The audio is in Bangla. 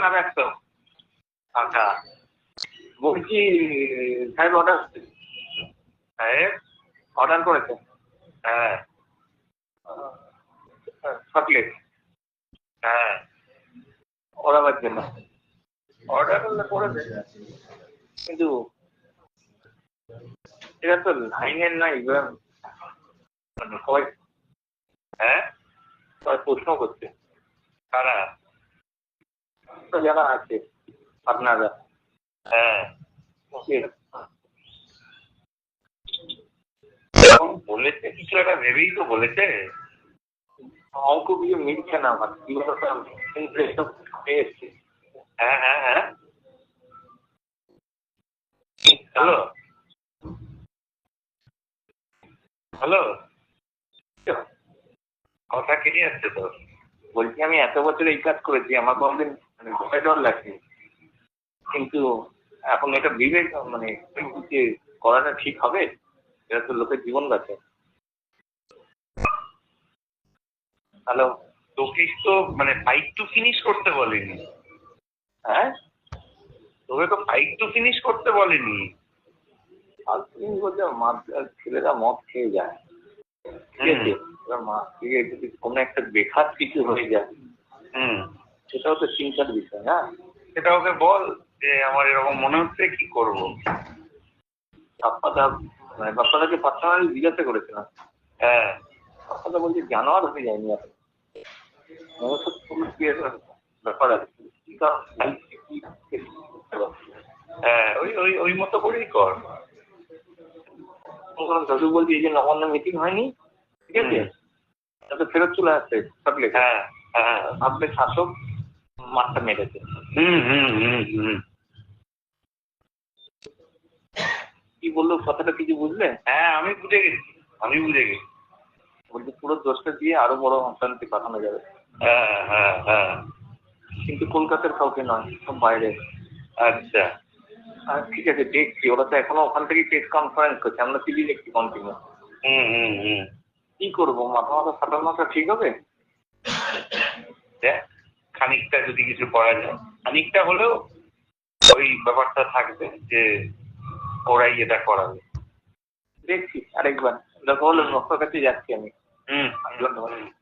না ব্যস্ত? আচ্ছা। বলছি, সাহেব অর্ডার সাহেব অর্ডার হ্যাঁ। চকলেট হ্যাঁ। অর্ডার করলে করেছে। কিন্তু এটা তো লাইনের নাই মানে সবাই হ্যাঁ? সবাই প্রশ্ন করছে। কারা? তো যারা আছে আপনারা। হ্যাঁ। বলেছে কিছু একটা ভেবেই তো বলেছে। অঙ্ক কিছু মিলছে না আমার। হ্যাঁ হ্যাঁ হ্যাঁ। হ্যালো। হ্যালো। কথা কেটে যাচ্ছে তো? বলছি, আমি এত বছর এই কাজ করেছি, আমার কোনদিন মানে ভয় ডর লাগছে কিন্তু এখন এটা বিবেক মানে যে করাটা ঠিক হবে, এটা তো লোকের জীবন গেছে হ্যালো তোকে তো মানে ফাইট টু ফিনিশ করতে বলেনি। হ্যাঁ? তোকে তো ফাইট টু ফিনিশ করতে বলেনি। তুমি বলছো মা ছেলেরা মদ খেয়ে যায়। ঠিক আছে? এবার মা থেকে যদি কোনো একটা বেখাত কিছু হয়ে যায় হুম সেটাও তো চিন্তার বিষয় না? সেটা ওকে বল যে আমার এরকম মনে হচ্ছে কি করব? বাপ্পাদা মানে বাপ্পাদাকে পার্সোনালি জিজ্ঞাসা করেছিলাম। হ্যাঁ। বাপ্পাদা বলছে জানোয়ার হয়ে যায়নি বিয়ের ব্যাপার আছে। হ্যাঁ ওই ওই ওই মতো করেই কর। দাদু বলছে এই যে নবান্ন মিটিং হয়নি? ঠিক আছে। তাতে ফেরত চলে আসছে থাকলে হ্যাঁ হ্যাঁ। ভাববে শাসক মারটা মেরেছে। কি বলল? কথাটা কিছু বুঝলে? হ্যাঁ আমি বুঝে গেছি। আমি বুঝে গেছি। বলছে পুরো দোষটা দিয়ে আরও বড় অশান্তি পাঠানো যাবে। হ্যাঁ হ্যাঁ হ্যাঁ। কিন্তু কলকাতার কাউকে নয় সব বাইরে। আচ্ছা। আর ঠিক আছে দেখছি। ওরা তো এখনও ওখান থেকে প্রেস কনফারেন্স করছে। আমরা টিভি দেখছি কন্টিনিউ হুম হুম হুম। কি করব? মাথা মাথা ফাটানোটা ঠিক হবে? দেখ খানিকটা যদি কিছু করা যায়। খানিকটা হলেও ওই ব্যাপারটা থাকবে যে ওরাই এটা করাবে। দেখছি আরেকবার। দেখো হলো কাছে যাচ্ছি আমি। হম ধন্যবাদ।